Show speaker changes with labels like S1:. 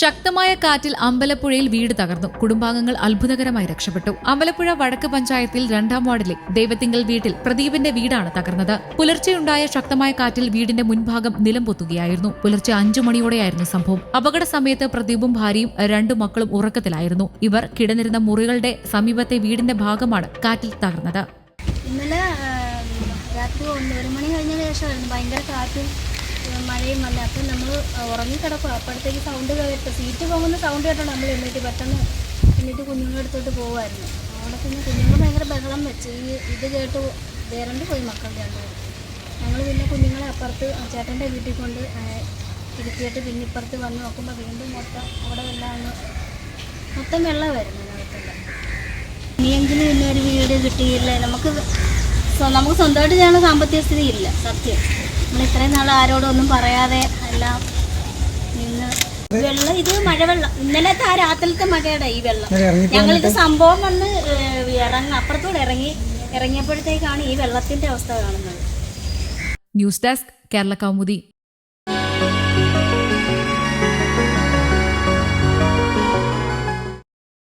S1: ശക്തമായ കാറ്റിൽ അമ്പലപ്പുഴയിൽ വീട് തകർന്നു. കുടുംബാംഗങ്ങൾ അത്ഭുതകരമായി രക്ഷപ്പെട്ടു. അമ്പലപ്പുഴ വടക്ക് പഞ്ചായത്തിൽ രണ്ടാം വാർഡിലെ ദൈവത്തിങ്കൽ വീട്ടിൽ പ്രദീപിന്റെ വീടാണ് തകർന്നത്. പുലർച്ചെയുണ്ടായ ശക്തമായ കാറ്റിൽ വീടിന്റെ മുൻഭാഗം നിലം പൊത്തുകയായിരുന്നു. പുലർച്ചെ അഞ്ചു മണിയോടെയായിരുന്നു സംഭവം. അപകട സമയത്ത് പ്രദീപും ഭാര്യയും രണ്ടു മക്കളും ഉറക്കത്തിലായിരുന്നു. ഇവർ കിടന്നിരുന്ന മുറികളുടെ സമീപത്തെ വീടിന്റെ ഭാഗമാണ് കാറ്റിൽ തകർന്നത്.
S2: ഇന്നലെ രാത്രി ഒന്ന് മണി കഴിഞ്ഞ ശേഷമായിരുന്നു. ഭയങ്കര കാറ്റും മഴയും വന്ന അപ്പം നമ്മൾ ഉറങ്ങിക്കിടക്കുക അപ്പോഴത്തേക്ക് സൗണ്ട് കേട്ട് സീറ്റ് പോകുന്ന സൗണ്ട് കേട്ടോ നമ്മൾ എണ്ണീറ്റ് പെട്ടെന്ന് എണ്ണീറ്റ് കുഞ്ഞുങ്ങളെ അടുത്തോട്ട് പോകുമായിരുന്നു അവിടെ പിന്നെ കുഞ്ഞുങ്ങൾ ഭയങ്കര ബഹളം വെച്ച്. ഈ ഇത് കേട്ട് വേറണ്ട് പോയി മക്കൾ രണ്ടുപേരും ഞങ്ങൾ പിന്നെ കുഞ്ഞുങ്ങളെ അപ്പുറത്ത് ചേട്ടന്റെ വീട്ടിൽ കൊണ്ട് ഇരുത്തിയിട്ട് പിന്നെ ഇപ്പുറത്ത് വന്ന് നോക്കുമ്പോൾ വീണ്ടും മൊത്തം അവിടെ അങ്ങ് മൊത്തം വെള്ളമായിരുന്നു ഇനിയെങ്കിലും പിന്നെ ഒരു വീട് കിട്ടിയില്ല? നമുക്ക് നമുക്ക് സ്വന്തമായിട്ട് ചെയ്യാനുള്ള സാമ്പത്തിക സ്ഥിതി ഇല്ല സത്യം. നമ്മൾ ഇത്രയും നാൾ ആരോടും ഒന്നും പറയാതെ എല്ലാം നിന്ന്. വെള്ളം ഇത് മഴവെള്ളം. ഇന്നലത്തെ ആ രാത്രിയിലത്തെ മഴയുടെ ഈ വെള്ളം. ഞങ്ങൾ ഇത് സംഭവം വന്ന് ഇറങ്ങി അപ്പുറത്തൂടെ ഇറങ്ങി ഇറങ്ങിയപ്പോഴത്തേക്കാണ് ഈ വെള്ളത്തിന്റെ അവസ്ഥ കാണുന്നത്.
S1: News desk Kerala Kaumudi.